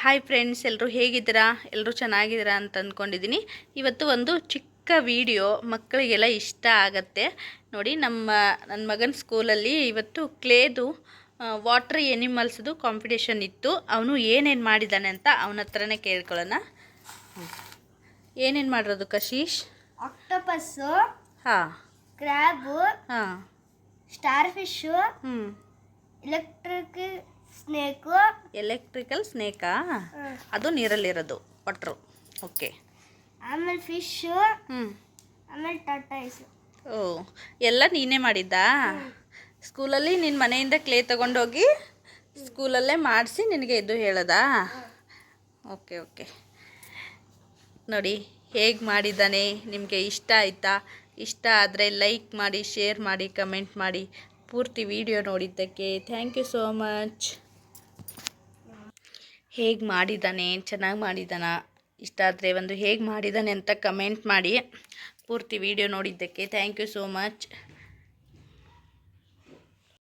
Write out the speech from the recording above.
Hi friends ಎಲ್ಲರೂ ಹೇಗಿದ್ದೀರಾ? ಎಲ್ಲರೂ ಚೆನ್ನಾಗಿದ್ದೀರಾ ಅಂತ ಅಂದ್ಕೊಂಡಿದ್ದೀನಿ. ಇವತ್ತು ಒಂದು ಚಿಕ್ಕ ವಿಡಿಯೋ ಮಕ್ಕಳಿಗೆಲ್ಲ ಇಷ್ಟ ಆಗತ್ತೆ. ನೋಡಿ ನಮ್ಮ ನನ್ನ ಮಗನ ಸ್ಕೂಲಲ್ಲಿ ಇವತ್ತು ಕ್ಲೇದು ವಾಟ್ರ್ ಎನಿಮಲ್ಸ್ದು ಕಾಂಪಿಟೇಷನ್ ಇತ್ತು. ಅವನು ಏನೇನು ಮಾಡಿದ್ದಾನೆ ಅಂತ ಅವನ ಹತ್ರನೇ ಕೇಳ್ಕೊಳ್ಳೋಣ. ಏನೇನು ಮಾಡಿರೋದು ಕಶೀಶ್? ಆಕ್ಟೋಪಸ್ಸು ಹಾಂ. ಕ್ರ್ಯಾಬು ಹಾಂ. ಸ್ಟಾರ್ ಫಿಶ್ಶು ಹ್ಞೂ ಎಲೆಕ್ಟ್ರಿಕ್ ಸ್ನೇಕು ಎಲೆಕ್ಟ್ರಿಕಲ್ ಸ್ನೇಕಾ ಅದು ನೀರಲ್ಲಿರೋದು ವಾಟ್ರು ಓಕೆ ಆಮೇಲೆ ಫಿಶ್ ಹ್ಞೂ ಆಮೇಲೆ ಟಾಟಾಯ್ಸು ಓ ಎಲ್ಲ ನೀನೇ ಮಾಡಿದ್ದಾ? ಸ್ಕೂಲಲ್ಲಿ ನಿನ್ನ ಮನೆಯಿಂದ ಕ್ಲೇ ತಗೊಂಡೋಗಿ ಸ್ಕೂಲಲ್ಲೇ ಮಾಡಿಸಿ ನಿನಗೆ ಇದು ಹೇಳೋದಾ? ಓಕೆ ಓಕೆ ನೋಡಿ ಹೇಗೆ ಮಾಡಿದ್ದಾನೆ? ನಿಮಗೆ ಇಷ್ಟ ಆಯಿತಾ? ಇಷ್ಟ ಆದರೆ ಲೈಕ್ ಮಾಡಿ ಶೇರ್ ಮಾಡಿ ಕಮೆಂಟ್ ಮಾಡಿ. ಪೂರ್ತಿ ವಿಡಿಯೋ ನೋಡಿದ್ದಕ್ಕೆ ಥ್ಯಾಂಕ್ ಯು ಸೋ ಮಚ್ ಹೇಗೆ ಮಾಡಿದ್ದಾನೆ ಚೆನ್ನಾಗಿ ಮಾಡಿದ್ದಾನ ಇಷ್ಟ ಆದರೆ ಒಂದು ಹೇಗೆ ಮಾಡಿದ್ದಾನೆ ಅಂತ ಕಮೆಂಟ್ ಮಾಡಿ. ಪೂರ್ತಿ ವಿಡಿಯೋ ನೋಡಿದ್ದಕ್ಕೆ ಥ್ಯಾಂಕ್ ಯು ಸೋ ಮಚ್